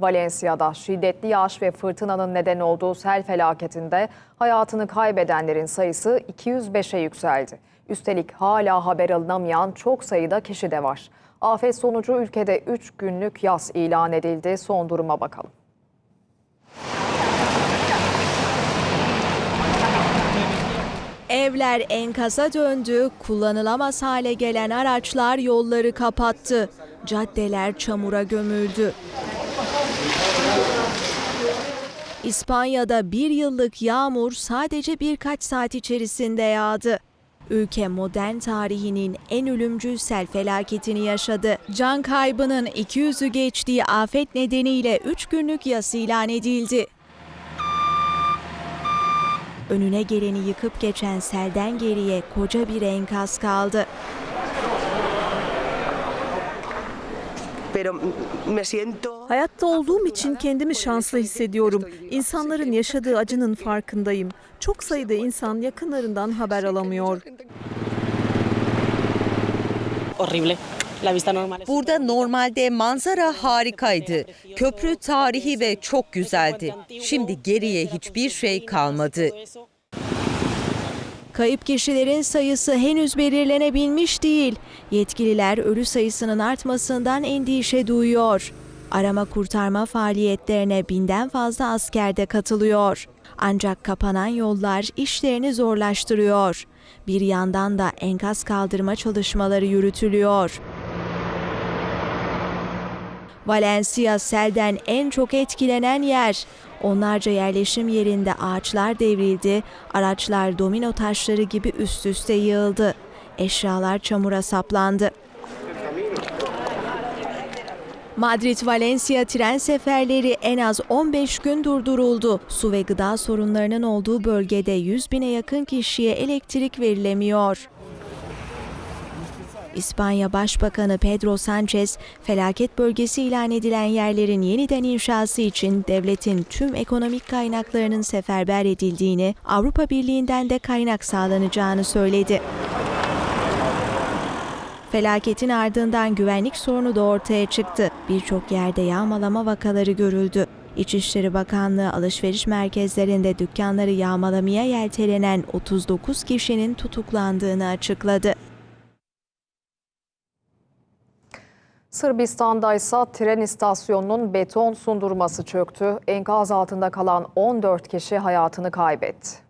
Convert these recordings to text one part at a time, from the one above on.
Valencia'da şiddetli yağış ve fırtınanın neden olduğu sel felaketinde hayatını kaybedenlerin sayısı 205'e yükseldi. Üstelik hala haber alınamayan çok sayıda kişi de var. Afet sonucu ülkede 3 günlük yaz ilan edildi. Son duruma bakalım. Evler enkaza döndü, kullanılamaz hale gelen araçlar yolları kapattı. Caddeler çamura gömüldü. İspanya'da bir yıllık yağmur sadece birkaç saat içerisinde yağdı. Ülke modern tarihinin en ölümcül sel felaketini yaşadı. Can kaybının 200'ü geçtiği afet nedeniyle 3 günlük yas ilan edildi. Önüne geleni yıkıp geçen selden geriye koca bir enkaz kaldı. pero me siento Hayatta olduğum için kendimi şanslı hissediyorum. İnsanların yaşadığı acının farkındayım. Çok sayıda insan yakınlarından haber alamıyor. horrible. La vista normal. es- Burada normalde manzara harikaydı. Köprü tarihi ve çok güzeldi. Şimdi geriye hiçbir şey kalmadı. Kayıp kişilerin sayısı henüz belirlenebilmiş değil. Yetkililer ölü sayısının artmasından endişe duyuyor. Arama kurtarma faaliyetlerine binden fazla asker de katılıyor. Ancak kapanan yollar işlerini zorlaştırıyor. Bir yandan da enkaz kaldırma çalışmaları yürütülüyor. Valencia selden en çok etkilenen yer. Onlarca yerleşim yerinde ağaçlar devrildi, araçlar domino taşları gibi üst üste yığıldı. Eşyalar çamura saplandı. Madrid-Valencia tren seferleri en az 15 gün durduruldu. Su ve gıda sorunlarının olduğu bölgede 100 bine yakın kişiye elektrik verilemiyor. İspanya Başbakanı Pedro Sanchez, felaket bölgesi ilan edilen yerlerin yeniden inşası için devletin tüm ekonomik kaynaklarının seferber edildiğini, Avrupa Birliği'nden de kaynak sağlanacağını söyledi. Felaketin ardından güvenlik sorunu da ortaya çıktı. Birçok yerde yağmalama vakaları görüldü. İçişleri Bakanlığı alışveriş merkezlerinde dükkanları yağmalamaya yeltelenen 39 kişinin tutuklandığını açıkladı. Sırbistan'da ise tren istasyonunun beton sundurması çöktü. Enkaz altında kalan 14 kişi hayatını kaybetti.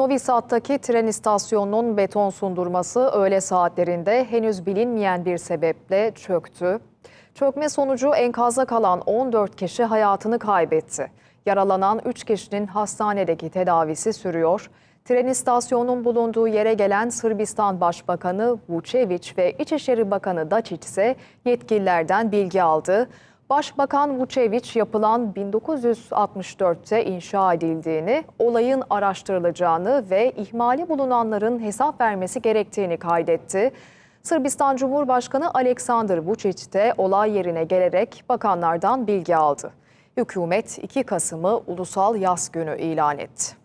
Novi Sad'daki tren istasyonunun beton sundurması öğle saatlerinde henüz bilinmeyen bir sebeple çöktü. Çökme sonucu enkazda kalan 14 kişi hayatını kaybetti. Yaralanan 3 kişinin hastanedeki tedavisi sürüyor. Tren istasyonunun bulunduğu yere gelen Sırbistan Başbakanı Vučević ve İçişleri Bakanı Dačić ise yetkililerden bilgi aldı. Başbakan Vučević yapılan 1964'te inşa edildiğini, olayın araştırılacağını ve ihmali bulunanların hesap vermesi gerektiğini kaydetti. Sırbistan Cumhurbaşkanı Aleksandar Vučić de olay yerine gelerek bakanlardan bilgi aldı. Hükümet 2 Kasım'ı Ulusal Yas Günü ilan etti.